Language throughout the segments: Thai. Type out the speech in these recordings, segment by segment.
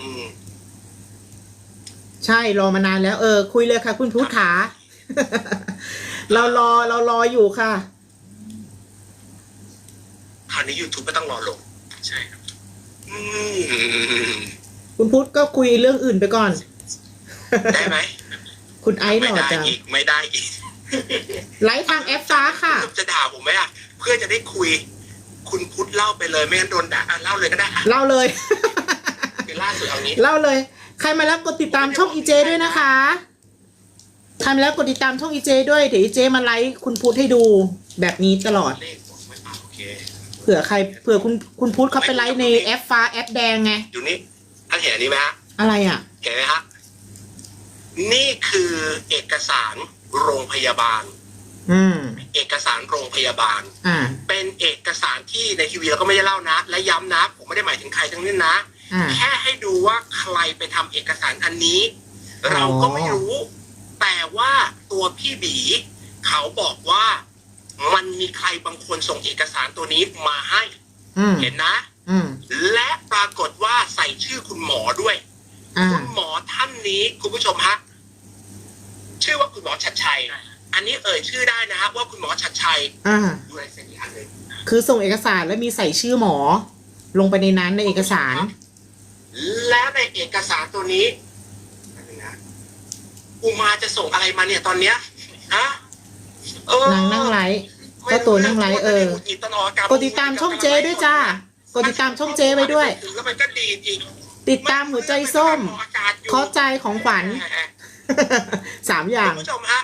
อืม ใช่รอมานานแล้ว เออ คุยเลยค่ะ คุณพุทธขา เรารอเรารออยู่ค่ะ คราวนี้ YouTube ก็ต้องรอลง ใช่ครับอืมคุณพุทธก็คุยเรื่องอื่นไปก่อน ได้ไหมคุณไอซ์หไม่ล่อได้จังอีกไม่ได้อีกไลฟ์ทางแอปฟ้าค่ะ จะด่าผมไหมอะ เพื่อจะได้คุย คุณพุทธเล่าไปเลย ไม่งั้นโดนด่าอะเล่าเลยก็ได้อะ เล่าเลยคือ ล่าสุดเอางี้ เล่าเลย ใครมาแล้วกดติดตามช่องอีเจด้วยนะคะใครมาแล้วกดติดตามช่องอีเจด้วยเดี๋ยวอีเจมาไลฟ์คุณพุทธให้ดูแบบนี้ตลอดเลขบอกไม่เอาโอเค เผื่อใครเผื่อคุณคุณพุทธเขาไปไลฟ์ในแอปฟ้าแอปแดงไงอยู่นี่ท่านเห็นอันนี้ไหมฮะ อะไรอะ เห็นไหมฮะ นี่คือเอกสารโรงพยาบาล อืม เอกสารโรงพยาบาล อ่า เป็นเอกสารที่ในทีวีเราก็ไม่ได้เล่านะ และย้ำนะ ผมไม่ได้หมายถึงใครทั้งนั้นนะอ่า แค่ให้ดูว่าใครไปทำเอกสารอันนี้อ๋อเราก็ไม่รู้ แต่ว่าตัวพี่บีเขาบอกว่ามันมีใครบางคนส่งเอกสารตัวนี้มาให้อืมเห็นนะอืมและปรากฏว่าใส่ชื่อคุณหมอด้วยอ่าคุณหมอท่านนี้คุณผู้ชมฮะชื่อว่าคุณหมอชัดชัย อันนี้เอ่ยชื่อได้นะฮะว่าคุณหมอชัดชัยอ่าดูลายเซ็นอีกอันหนึ่งคือส่งเอกสารแล้วมีใส่ชื่อหมอ ลงไปในนั้นในเอกสาร แล้วในเอกสารตัวนี้แป๊บนึงนะอุมาจะส่งอะไรมาเนี่ยตอนเนี้ยฮะเออนางนั่งไลฟ์ก็ตัวนั่งไลฟ์เออม่รู้ตนออกรกดติดตามช่องเจด้วยจ้ากดติดตามช่องเจไว้ด้วย แล้วมันก็ดีจริงติดตามหัวใจส้มเคาะใจของขวัญสามอย่าง คุณผู้ชมฮะ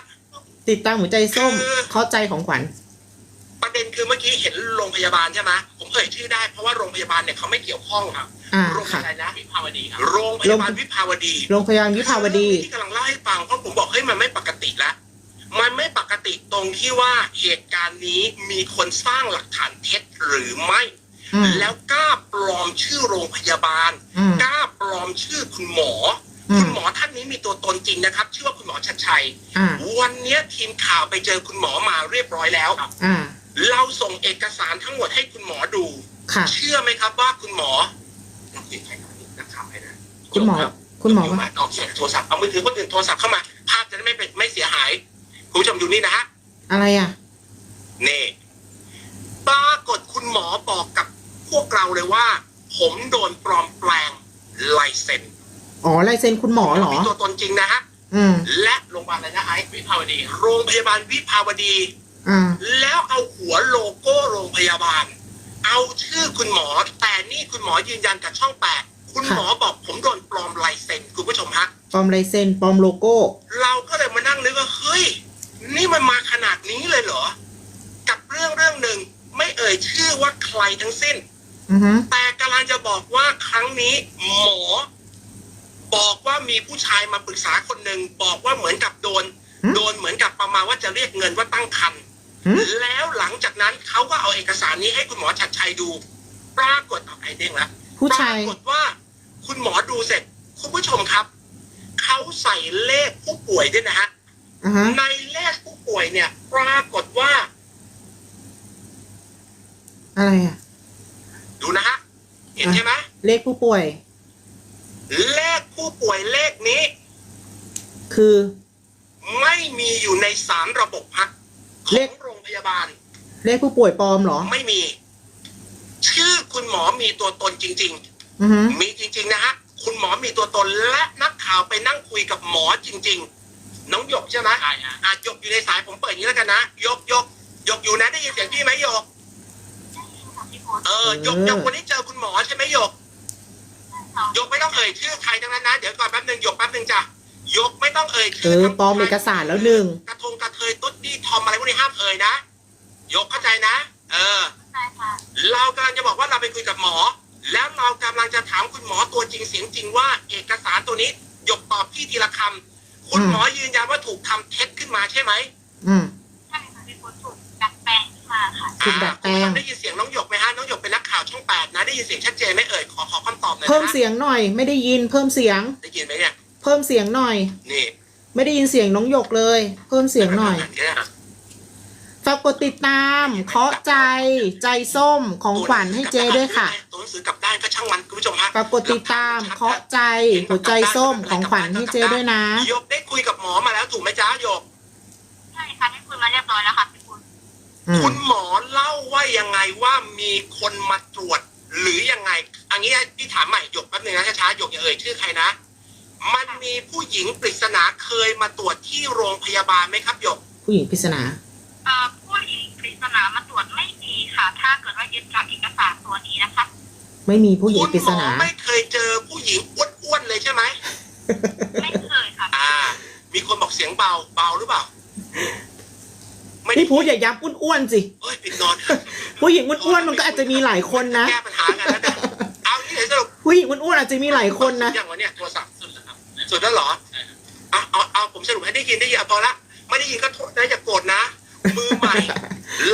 ติดตามหัวใจส้มเคาะใจของขวัญ ประเด็นคือเมื่อกี้เห็นโรงพยาบาลใช่ไหมผมเอ่ยชื่อได้เพราะว่าโรงพยาบาลเนี่ยเขาไม่เกี่ยวข้องครับอ่าโรงพยาค่ะบาลอะไรนะวิภาวดีครับโรงพยาบาลวิภาวดี โรงพยาบาลวิภาวดี ที่กำลังเล่าให้ฟังเพราะผมบอกเฮ้ยมันไม่ปกติแล้วมันไม่ปกติตรงที่ว่าเหตุการณ์นี้มีคนสร้างหลักฐานเท็จหรือไม่ อืม แล้วกล้าปลอมชื่อโรงพยาบาลอืม กล้าปลอมชื่อคุณหมออม คุณหมอท่านนี้มีตัวตนจริงนะครับ ชื่อว่าคุณหมอชัดชัย อ่า วันเนี้ยทีมข่าวไปเจอคุณหมอมาเรียบร้อยแล้ว อ่า เราส่งเอกสารทั้งหมดให้คุณหมอดู ค่ะ เชื่อไหมครับว่าคุณหมอนักข่าวนักข่าวให้นะคุณหมอรับคุณหมออยู่ว่ามาออกเสียงโทรศัพท์เอามือถือคนอื่นโทรศัพท์เข้ามา ภาพจะได้ไม่เป็นไม่เสียหายคุณผู้ชมดูนี่นะฮะอะไรอะนี่ปรากฏคุณหมอบอกกับพวกเราเลยว่า ผมโดนปลอมแปลงลายเซ็นอ๋อลายเซ็นคุณหมอเหรอมีตัวตนจริงนะฮะอืมและโรงพยาบาลอะไรนะไอ้วิภาวดี โรงพยาบาลวิภาวดีอ่า แล้วเอาหัวโลโก้โรงพยาบาล เอาชื่อคุณหมอ แต่นี่คุณหมอยืนยันกับช่องแปดคุณหมอบอกผมโดนปลอมลายเซ็นคุณผู้ชมฮะปลอมลายเซ็นปลอมโลโก้ เราก็เลยมานั่งนึกว่าเฮ้ย นี่มันมาขนาดนี้เลยเหรอ กับเรื่องเรื่องหนึ่งไม่เอ่ยชื่อว่าใครทั้งสิ้นอือฮึแต่กำลังจะบอกว่าครั้งนี้หมอ บอกว่ามีผู้ชายมาปรึกษาคนหนึ่งบอกว่าเหมือนกับโดน โดนเหมือนกับประมาณว่าจะเรียกเงินว่าตั้งคันหึ แล้วหลังจากนั้นเขาก็เอาเอกสารนี้ให้คุณหมอชัดชัยดู ปรากฏเอาไอเด้งแล้วผู้ชายปรากฏว่า คุณหมอดูเสร็จ คุณผู้ชมครับเขาใส่เลขผู้ป่วยด้วยนะฮะอ่าฮะในเลขผู้ป่วยเนี่ย ปรากฏว่า อะไรอะดูนะฮะเห็นใช่ไหมเลขผู้ป่วย เลขผู้ป่วยเลขนี้ คือ ไม่มีอยู่ในสารระบบพักข เลองขโรงพยาบาล เลขผู้ป่วยปลอมเหรอ ไม่มี ชื่อคุณหมอมีตัวตนจริง อือฮึๆ มีจริง ๆ นะฮะ คุณหมอมีตัวตนและนักข่าวไปนั่งคุยกับหมอจริง ๆ น้องหยกใช่ไหมใช่ฮะอะหยกอยู่ในสายผมเปิดอย่างนี้แล้วกันนะหยกหยกหยกอยู่นะได้ยินเสียงพี่ไหมหยกเออหยกหยกวันนี้เจอคุณหมอใช่ไหมหยกหยกไม่ต้องเอ่ยชื่อใครทั้งนั้นนะเดี๋ยวก่อนแป๊บหนึ่งหยกแป๊บหนึ่งจ้ะหยกไม่ต้องเอ่ยเอชื่อปลอมเอกสารแล้วหนึ่งกระทงกระเทยตุ๊ดดี้ท อมอะไรพวกนี้ห้ามเอ่ยนะหยกเข้าใจนะ เออเรากำลังจะบอกว่าเราไปคุยกับหมอ แล้วเรากำลังจะถามคุณหมอตัวจริงเสียงจริงว่า เอกสารตัวนี้หยกตอบพี่ทีละคำคุณอืมหมอยืนยันว่าถูกทำเท็จขึ้นมาใช่ไหมอืม ใช่ค่ะเป็นคนถูกดัดแปลงขึ้นมาค่ะ ถูกดัดแปลง อ่าคุณผู้ชมได้ยินเสียงน้องหยกไหมฮะน้องหยกเป็นนักข่าวช่องแปดนะ ได้ยินเสียงชัดเจนไหมเอ่ยขอขอคำตอบหน่อยนะเพิ่มเสียงหน่อย ไม่ได้ยิน เพิ่มเสียง ได้ยินไหมเนี่ยเพิ่มเสียงหน่อย นี่ไม่ได้ยินเสียงน้องหยกเลย เพิ่มเสียงหน่อย ฝากกดติดตามเคาะใจใจส้มของขวัญให้เจด้วยค่ะตัวหนังสือกลับด้านก็ช่างมันคุณผู้ชมฮะฝากกดติดตามเคาะใจหัวใจส้มของขวัญให้เจด้วยนะยกได้คุยกับหมอมาแล้วถูกไหมจ๊ะโยกใช่ค่ะได้คุยมาเรียบร้อยแล้วค่ะพี่ปุณอืมคุณหมอเล่าว่ายังไงว่ามีคนมาตรวจ หรือยังไง อันนี้พี่ถามใหม่หยกแป๊บนึงนะช้าๆหยกอย่าเอ่ยชื่อใครนะมันมีผู้หญิงปริศนาเคยมาตรวจที่โรงพยาบาลไหมครับหยก ผู้หญิงปริศนาเอ่อ ผู้หญิงปริศนามาตรวจไม่มีค่ะ ถ้าเกิดว่ายึดจากเอกสารตัวนี้นะคะ ไม่มีผู้หญิงคุณปริหศมอนาไม่เคยเจอผู้หญิงอ้วนๆเลยใช่ไหมไม่เคยค่ะ อ่า มีคนบอกเสียงเบาเบาหรือเปล่า ไม่ได้พี่พูดอย่าย้ำอ้วนๆสิ เอ้ยปิดนอนผู้หญิงอ้วนๆมันก็อาจจะมีหลายคนนะ แก้ปัญหากันแล้วเนี่ยเอานี่เลยสรุปผู้หญิงอ้วนๆอาจจะมีหลายคนนะสุดอย่างวะเนี่ยโทรศัพท์สุดแล้วครับสุดแล้วเหรอเอาเอาเอาผมสรุปให้ได้ยินได้ยินเอาพอละไม่ได้ยินก็โทษนะอย่าโกรธนะ มือใหม่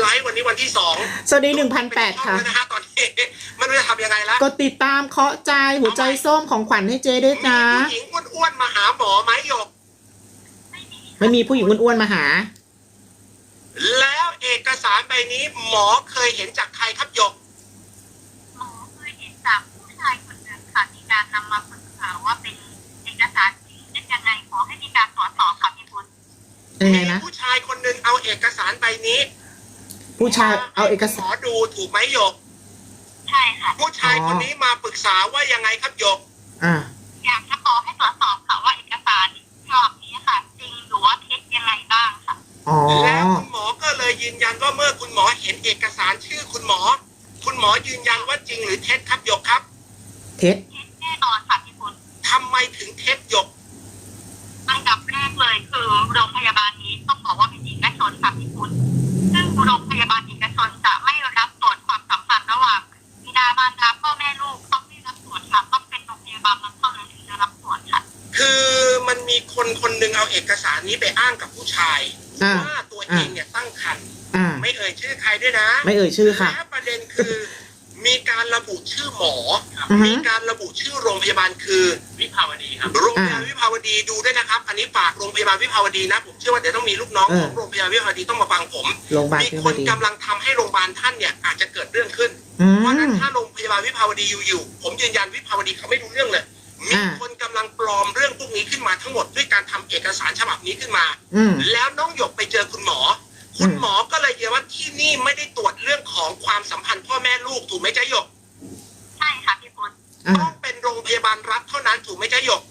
ไลฟ์วันนี้วันที่สองสวัสดีหนึ่งพันแปดค่ะเป็นช่องแล้วนะฮะตอนนี้ไม่รู้จะทำยังไงละกดติดตามเคาะใจหัวใจส้มของขวัญให้เจด้วยนะมีผู้หญิงอ้วนๆมาหาหมอไหมหยกไม่มีไม่มีผู้หญิงอ้วนๆมาหา แล้วเอกสารใบนี้หมอเคยเห็นจากใครครับหยกหมอเคยเห็นจากผู้ชายคนหนึ่งค่ะมีการนำมาปรึกษาว่าเป็นเอกสารจริงได้ยังไงขอให้มีการตรวจสอบค่ะพี่ปุณยังไงมีนะผู้ชายคนหนึ่ง เอาเอกสารใบนี้ผู้ชายเอาเอกหสามรอดูถูกไหมหยก ใช่ค่ะ ผู้ชายคนนี้มาปรึกษาว่ายังไงครับหยก อ่า อยากจะขอให้ตรวจสอบค่ะว่าเอกสารฉบับนี้ค่ะ จริงหรือว่าเท็จยังไงบ้างค่ะ อ๋อ แล้วคุณหมอก็เลยยืนยันว่าเมื่อคุณหมอเห็นเอกสารชื่อคุณหมอ คุณหมอยืนยันว่าจริงหรือเท็จครับหยกครับเท็จ เท็จแน่นอนค่ะพี่ปุณทำไมถึงเท็จหยก อันดับแรกเลยคือโรงพยาบาล ชนค่ะพี่ปุณซึ่งโรงพยาบาลเอกชนจะไม่รับตรวจความสัมพันธ์ระหว่างบิดามารดาพ่อแม่ลูกต้องไม่รับตรวจค่ะต้องเป็นโรงพยาบาลนั้นเท่านั้นถึงจะรับตรวจค่ะ คือมันมีคนคนหนึ่งเอาเอกสารนี้ไปอ้างกับผู้ชายอ่าว่าตัวเองเนี่ยตั้งครรภ์อ่า ไม่เอ่ยชื่อใครด้วยนะ ไม่เอ่ยชื่อค่ะ และประเด็นคือ มีการระ บุชื่อหมอ อือฮึ มีการระบุชื่อโรงพยาบาลคือวิภาวดีครับโรงพยาบาลวิภาวดีดูด้วยนะครับ อันนี้ฝากโรงพยาบาลวิภาวดีนะ ผมเชื่อว่าเดี๋ยวต้องมีลูกน้องเออ ของโรงพยาบาลวิภาวดีต้องมาฟังผม โรงพยาบาลมีที่คพอนดีกำลังทำให้โรงพยาบาลท่านเนี่ยอาจจะเกิดเรื่องขึ้น อืเพราะฉะนั้นม ถ้าโรงพยาบาลวิภาวดีอยู่ๆผมยืนยันวิภาวดีเขาไม่รู้เรื่องเลย มีอ่า คนกำลังปลอมเรื่องพวกนี้ขึ้นมาทั้งหมดด้วยการทำเอกสารฉบับนี้ขึ้นมา อืม แล้วน้องหยกไปเจอคุณหมอ คุณหมอก็เลยยืนยันว่าที่นี่ไม่ได้ตรวจเรื่องของความสัมพันธ์พ่อแม่ลูกถูกไหมจ๊ะหยกใช่ ค่ะพี่ปุณอ่าต้องเป็นโรงพยาบาลรัฐเท่านั้นถูกไหมจ๊ะหยก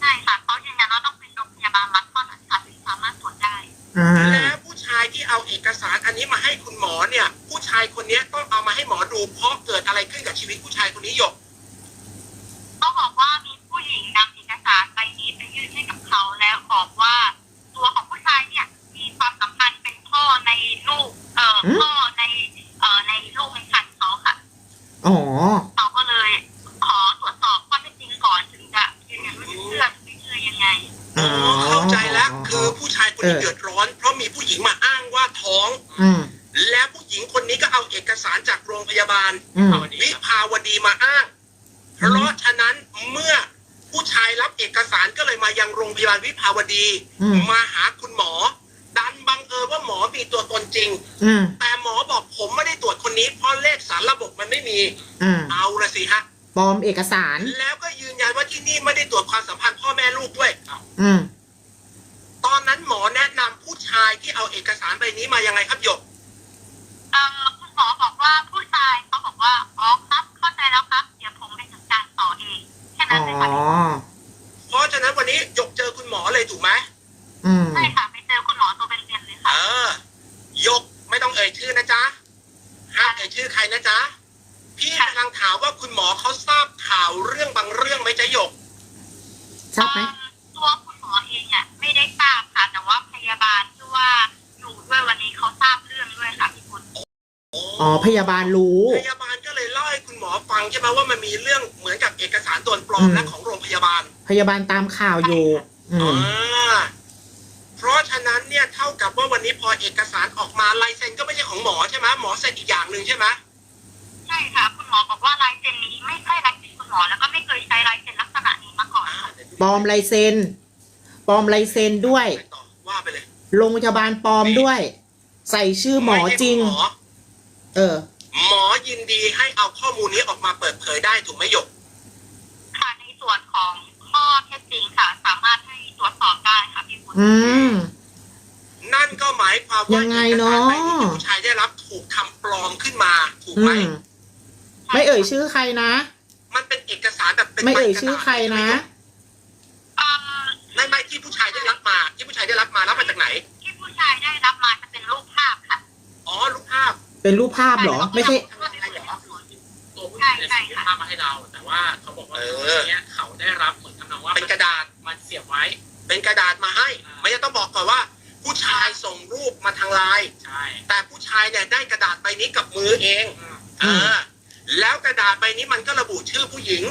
ใช่ค่ะเขายืนยันว่าต้องเป็นโรงพยาบาลรัฐเท่านั้นค่ะถึงสามารถตรวจได้ อ่าแล้วผู้ชายที่เอาเอกสารอันนี้มาให้คุณหมอเนี่ย ผู้ชายคนนี้ต้องเอามาให้หมอดูเพราะเกิดอะไรขึ้นกับชีวิตผู้ชายคนนี้หยกต้องบอกว่ามีผู้หญิงนำเอกสารใบนี้ไปยื่นให้กับเขาแล้วบอกว่า ตัวของผู้ชายเนี่ยมีความสัมพันธ์เป็นพ่อในลูกเอ่ออืมพ่อในเอ่อในลูกในครรภ์เขาค่ะ อ๋อ เขาก็เลยขอตรวจสอบข้อเท็จจริงก่อนถึงจะยืนยันว่าจะเชื่อหรือไม่เชื่อยังไง อ๋อเข้าใจแล้วคือผู้ชายคนนี้เออเดือดร้อน เพราะมีผู้หญิงมาอ้างว่าท้อง อืม แล้วผู้หญิงคนนี้ก็เอาเอกสารจากโรงพยาบาล อืม วิภาวดีมาอ้าง เพราะฉะนั้นเมื่อผู้ชายรับเอกสารก็เลยมายังโรงพยาบาลวิภาวดี อืม มาหาคุณหมอดัน บังเอิญว่าหมอมีตัวตนจริง อืม แต่หมอบอกผมไม่ได้ตรวจคนนี้เพราะเลขสารระบบมันไม่มี อ่าเอาละสิฮะ ปลอมเอกสาร แล้วก็ยืนยันว่าที่นี่ไม่ได้ตรวจความสัมพันธ์พ่อแม่ลูกด้วยอืม ตอนนั้นหมอแนะนำผู้ชายที่เอาเอกสารใบนี้มายังไงครับหยก เอ่อคุณหมอบอกว่าผู้ชายเขาบอกว่า อ๋อครับ เข้าใจแล้วครับ เดี๋ยวผมไปจัดการต่อเอง แค่อ๋นั้อนเลยค่ะเพราะฉะนั้นวันนี้หยกเจอคุณหมอเลยถูกไหมอืม ใช่ค่ะ ไปเจอคุณหมอตัว เป็นๆเลยเอค่ะอยกไม่ต้องเอ่ยชื่อนะจ๊ะห้ามเอ่ยชื่อใครนะจ๊ะพี่กำลังถามว่าคุณหมอเขาทราบข่าวเรื่องบางเรื่องไหมจ๊ะหยกทราบไหมเอ่อตัวคุณหมอเองอะไม่ได้ทราบค่ะ แต่ว่าพยาบาลที่ว่าอยู่ด้วยวันนี้เขาทราบเรื่องด้วยค่ะพี่คุณอ๋อพยาบาลรู้ พยาบาลก็เลยเล่าให้คุณหมอฟังใช่ไหมว่ามันมีเรื่องเหมือนกับเอกสารตัวปลออืมมและของโรงพยาบาล พยาบาลตามข่าวอยู่อืมอ่าเพ ราะฉะนั้นเนี่ยเท่ากับว่าวันนี้พอเอกสารออกมาลายเซ็นก็ไม่ใช่ของหมอใช่ไหมหมอเซ็นอีกอย่างหนึ่งใช่ไหมใช่ค่ะคุณหมอบอกว่าลายเซ็นนี้ไม่ใช่ลายเซ็นคุณหมอแล้วก็ไม่เคยใช้ลายเซ็นลักษณะนี้มาก่อนอ่าค่ะปลอมลายเซ็นปลอมลายเซ็นด้วยไปต่อว่าไปเลยโรงพยาบาลปลอมด้วย ใส่ชื่อหมอจริงไม่ใช่หมอเออ หมอยินดีให้เอาข้อมูลนี้ออกมาเปิดเผยได้ถูกไหมหยกค่ะในส่วนของข้อเท็จจริงค่ะสามารถให้ ตรวจสอบได้ค่ะพี่พุทธอืม นั่นก็หมายความว่ายังไงเนอะ อกสรใบที่ผู้ชายได้รับถูกทำปลอมขึ้นมาถูกอืไหมม ไม่เอ่ยชื่อใครนะ มันเป็นเอกสารแบบเป็นไม่เอ่ยใบกระดาษชื่อใครนะ เอ่อไม่ไม่ที่ผู้ชายได้รับมา ที่ผู้ชายได้รับมารับมาจากไหนที่ผู้ชายได้รับมาจะเป็นรูปภาพค่ะอ๋อรูปภาพเป็นรูปภาพเหรอ ไม่ใช่ ตัวผู้หญิงเนี่ยส่งภาพมาให้เรา แต่ว่าเขาบอกว่าเออตัวเนี้ยเขาได้รับเหมือนทำนองว่าเป็นกระดาษมันเสียบไว้ เป็นกระดาษมาให้อ่าไม่ใช่ต้องบอกก่อนว่า ผู้ชายส่งรูปมาทางไลน์ใช่แต่ผู้ชายเนี่ยได้กระดาษใบนี้กับมือเองอืมอืมอ่าแล้วกระดาษใบนี้มันก็ระบุชื่อผู้หญิง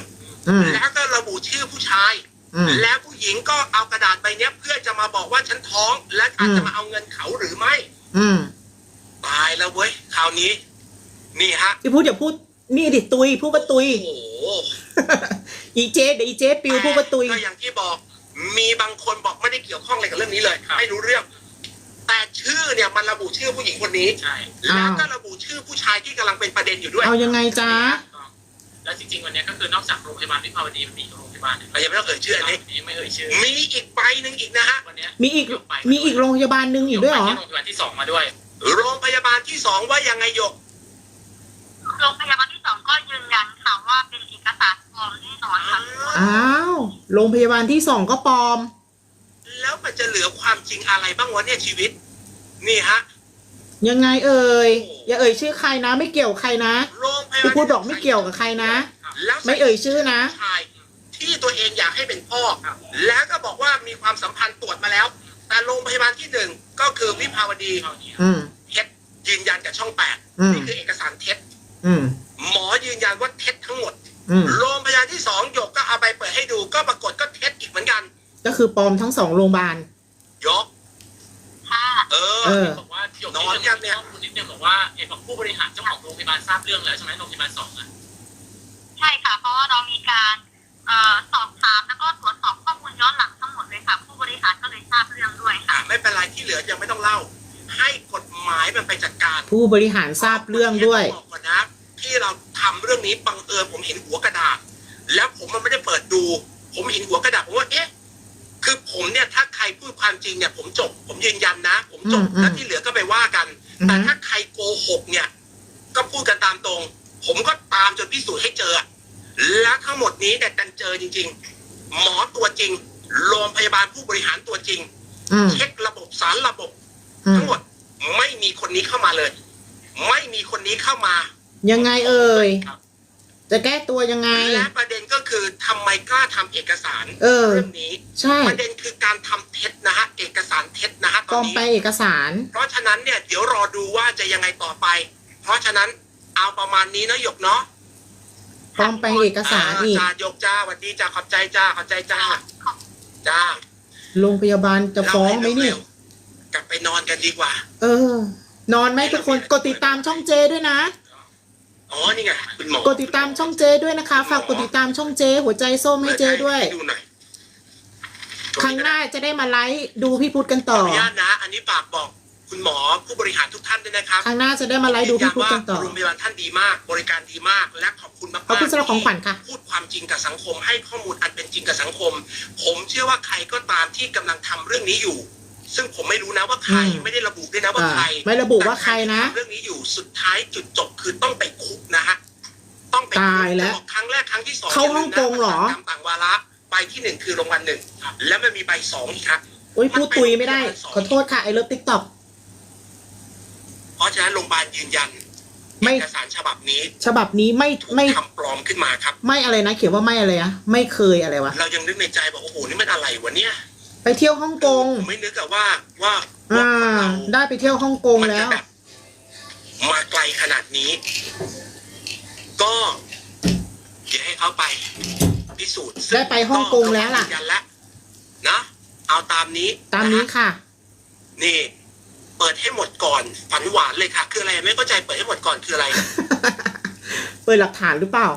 อืม แล้วก็ระบุชื่อผู้ชาย อืม แล้วผู้หญิงก็เอากระดาษใบเนี้ยเพื่อจะมาบอกว่าฉันท้อง และอาจอืมจะมาเอาเงินเขาหรือไม่ อืมตายแล้วเว้ยคราวนี้ นี่ฮะพี่พูดอย่าพูด นี่ดิตุยพูดว่าตุย โอ้โหอีเจเดี๋ยวอีเจปิวพูดว่าตุย ก็อย่างที่บอก มีบางคนบอกไม่ได้เกี่ยวข้องอะไรกับเรื่องนี้เลย ไม่รู้เรื่อง แต่ชื่อเนี่ยมันระบุชื่อผู้หญิงคนนี้ใช่แล้วก็ระบุชื่อผู้ชายที่กำลังเป็นประเด็นอยู่ด้วยเอายังไงจ๊ะ แล้วจริงๆวันเนี้ยก็คือนอกจากโรงพยาบาลวิภาวดีมันมีอีกโรงพยาบาลหนึ่งเรายังไม่ต้องเอ่ยชื่ออันนี้นี้ไม่เอ่ยชื่อมีอีกใบหนึ่งอีกนะฮะ วันเนี้ยมีอีก มีอีกโรงพยาบาลหนึ่งอีกด้วยเหรอโรงพยาบาลที่สองมาด้วย โรงพยาบาลที่สองว่ายังไงหยก โรงพยาบาลที่สองก็ยืนยันค่ะว่าเป็นเอกสาร ปลอมแน่นอนค่ะอ้าวโรงพยาบาลที่สองก็ปลอม แล้วมันจะเหลือความจริงอะไรบ้างวะเนี่ยชีวิต นี่ฮะ ยังไงเอ่ยอย่าเอ่ยชื่อใครนะ ไม่เกี่ยวใครนะโรงพยาพี่บาลพูดบอกไม่เกี่ยวกับใครนะ แล้วใส่ไม่เอ่ยชื่อนะผู้ชายที่ตัวเองอยากให้เป็นพ่อแล้วก็บอกว่ามีความสัมพันธ์ตรวจมาแล้ว แต่โรงพยาบาลที่หนึ่งก็คือวิภาวดีเท่านี้อืม เท็จยืนยันกับช่องแปดอืม นี่คือเอกสารเท็จ อืม หมอยืนยันว่าเท็จทั้งหมด อืมโรงพยาบาลที่สองหยกก็เอาไปเปิดให้ดูก็ปรากฏก็เท็จอีกเหมือนกัน ก็คือปลอมทั้งสองโรงพยาบาล ยก ค่ะเออ เออ บอกว่าหยกนอนยังเนี่ยข้อมูลนิดนึงบอกว่าเห็นบอกผู้บริหารเจ้าของโรงพยาบาลทราบเรื่องแล้วใช่ไหมโรงพยาบาลสองอะใช่ค่ะ เพราะว่าเรามีการเอ่อสอบถามแล้วก็ตรวจสอบข้อมูลย้อนหลังทั้งหมดเลยค่ะ ผู้บริหารก็เลยทราบเรื่องด้วยอะค่ะไม่เป็นไรที่เหลือยังไม่ต้องเล่า ให้กฎหมายมันไปจัดการผู้บริหารทราบเรื่องด้วย บอกก่อนนะ ที่เราทำเรื่องนี้บังเอิญผมเห็นหัวกระดาษ แล้วผมมันไม่ได้เปิดดู ผมเห็นหัวกระดาษผมว่าเอ๊ะคือผมเนี่ยถ้าใครพูดความจริงเนี่ย ผมจบ ผมยืนยันนะ ผมจบอืมอืมแล้วที่เหลือก็ไปว่ากันอือแต่ฮึถ้าใครโกหกเนี่ย ก็พูดกันตามตรง ผมก็ตามจนพิสูจน์ให้เจอ แล้วทั้งหมดนี้เนี่ยดันเจอจริง ๆ หมอตัวจริงโรงพยาบาลผู้บริหารตัวจริงอืมเช็คระบบสารระบบอืมทั้งหมดไม่มีคนนี้เข้ามาเลย ไม่มีคนนี้เข้ามา ยังไงเอ่ยครับจะแก้ตัวยังไง และประเด็นก็คือทำไมกล้าทำเอกสารเออเรื่องนี้ ใช่ประเด็นคือการทำเท็จนะฮะเอกสารเท็จนะฮะตปลออนมนี้ไปเอกสาร เพราะฉะนั้นเนี่ยเดี๋ยวรอดูว่าจะยังไงต่อไป เพราะฉะนั้นเอาประมาณนี้นะหยกเนาะปลอมไปเอกสารอีก จ้าหยกจ้าหวัดดีจ้าขอบใจจ้าขอบใจจ้าจ้าโรงพยาบาลจะฟ้องไหมนี่เล่าให้เร็วๆกลับไปนอนกันดีกว่า เออ นอนไหมทุกคน กดติดตามช่องเจด้วยนะ อ๋อนี่ไงคุณหมอกดติดตามช่องเจด้วยนะคะ ฝากกดติดตามช่องเจ หัวใจส้มให้เจด้วย ดูหน่อยครั้งหน้าจะได้มาไลฟ์ดูพี่พุทธกันขอต่ออนุญาตนะ อันนี้ฝากบอกคุณหมอผู้บริหารทุกท่านด้วยนะครับครั้งหน้าจะได้มาไลฟ์ดูพี่พุทธกันต่อโรงพยาบาลท่านดีมาก บริการดีมากและขอบคุณมากๆขอบคุณสำหรับของขวัญค่ะพูดความจริงกับสังคม ให้ข้อมูลอันเป็นจริงกับสังคม ผมเชื่อว่าใครก็ตามที่กำลังทำเรื่องนี้อยู่ ซึ่งผมไม่รู้นะว่าใครอืม ไม่ได้ระบุด้วยนะว่าใครอ่าไม่ระบุว่าใครนะแต่ที่ทำเรื่องนี้อยู่สุดท้ายจุดจบคือต้องไปคุกนะฮะต้องไปคุกตายแล้วจะบอกครั้งแรกครั้งที่สองเข้าฮ่องกงเหรอตามต่างวาระใบที่หนึ่งคือรางวัลหนึ่งแล้วมันมีใบสองอีกครับโอ้ยพูดตุยไม่ได้ ขอโทษค่ะไอเลิฟติ๊กต็อก เพราะฉะนั้นโรงพยาบาลยืนยันไม่ เอกสารฉบับนี้ฉบับนี้ไม่ถูกไม่ทำปลอมขึ้นมาครับ ไม่อะไรนะ เขียนว่าไม่อะไรอะไม่เคยอะไรวะ เรายังนึกในใจบอกโอ้โหนี่มันอะไรวะเนี่ย ไปเที่ยวฮ่องกงผมไม่นึกอะว่าว่าอ่าว่าได้ไปเที่ยวฮ่องกงมันแล้จะวแบบมาไกลขนาดนี้ ก็เดี๋ยวให้เขาไปพิสูจน์ซึ่ได้ไปฮ่องกงแล้วล่ะยืนยันแล้วนะเอาตามนี้ตามนี้ะฮะค่ะ นี่ เปิดให้หมดก่อนฝันหวานเลยค่ะ คืออะไรไม่เข้าใจเปิดให้หมดก่อนคืออะไร เปิดหลักฐานหรือเปล่า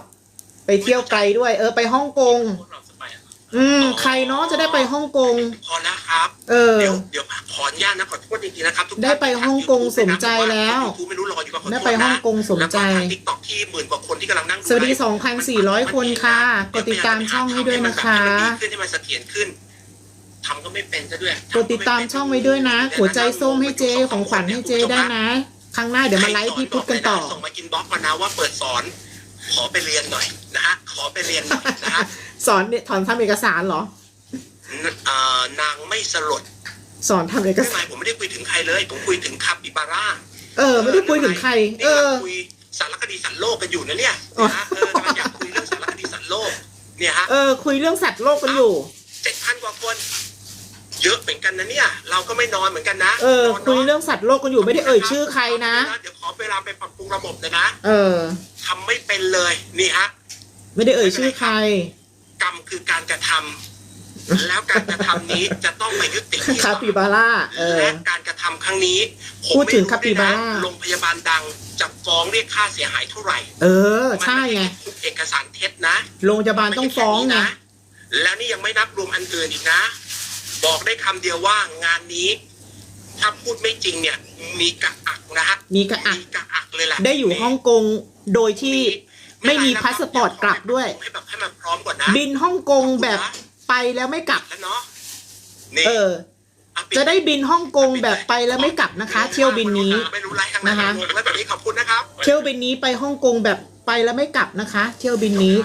ไปเที่ยวไกลด้วย เออไปฮ่องกงพวกเราจะไปอะ อืม ใครเนาะจะได้ไปฮ่องกง พอแล้วครับเออ เดี๋ยวเดี๋ยวขออนุญาตนะขอโทษจริงๆนะครับทุกท่านได้ไปฮ่องกงสมใจแล้วยูทูบไม่รู้รออยู่ก็ขอโทษนะได้ไปฮ่องกงสมใจแล้วก็ทางทิกตอกที่หมื่นกว่าคนที่กำลังนั่งสวัสดี 2,400 คนค่ะกดติดตามช่องให้ด้วยนะคะขึ้นให้มันเสถียรขึ้นทำก็ไม่เป็นซะด้วยกดติดตามช่องไว้ด้วยนะ หัวใจส้มให้เจของขวัญให้เจได้นะ ครั้งหน้าเดี๋ยวมาไลฟ์พี่พุทธกันต่อ ส่งมากินบล็อกมานะว่าเปิดสอน ขอไปเรียนหน่อยนะฮะขอไปเรียนหน่อยนะฮะสอนเนี่ยถอนทำเอกสารเหรอเอ่อนางไม่สลดสอนทำเอกไม่สาหมารยผมไม่ได้คุยถึงใครเลย ผมคุยถึงคาปิบาร่าเออ ไม่ได้คุยถึงใคร เออคุยสารคดีสัตว์โลกกันอยู่นะเนี่ยอ๋อนะฮะเออกำลังอยากคุยเรื่องสารคดีสัตว์โลกเนี่ยฮะเออ คุยเรื่องสัตว์โลกกันอยู่ เจ็ดพันกว่าคน เยอะเหมือนกันนะเนี่ย เราก็ไม่นอนเหมือนกันนะเออ นนคุยเรื่องสัตว์โลกกันอยู่ไม่ได้เอ่ยชื่อใครนะ เดี๋ยวขอเวลาไปปรับปรุงระบบเลยนะเออทำไม่เป็นเลยนี่ฮะไม่ได้เอ่ยชื่อใคร กรรมคือการกระทำแล้วการกระทำนี้จะต้องไปยุติที่คาปิบาร่า เออ และการกระทำครั้งนี้ผมพูดถึงไม่คาปิบาร่า ด้วยนะโรงพยาบาลดังจะฟ้องเรียกค่าเสียหายเท่าไหร่เออ ใช่ไง มันม่ทุกเอกสารเท็จนะ โรงพยาบาลต้องฟ้องไงม่ใช่แค่นี้นะแล้วนี่ยังไม่นับรวมอันอื่นอีกนะ บอกได้คำเดียวว่างานนี้ ถ้าพูดไม่จริงเนี่ย มีกระอักนะฮะมีกระอัก มีกระอักเลยแหละได้อยู่ฮ่องกงโดยที่ไม่มีพาสปอร์ตกลับด้วย ให้แบบให้มันพร้อมก่อนนะบินฮ่องกงแบบไปแล้วไม่กลับ แล้วเนาะนี่เอออ่ปิจะได้บินฮ่องกงแบบไปแล้วไม่กลับนะคะ เที่ยวบินนี้ไม่รู้ไรข้างในนะคะงงแล้วแบบนี้ขอบคุณนะครับ เที่ยวบินนี้ไปฮ่องกงแบบไปแล้วไม่กลับนะคะ เที่ยวบินนี้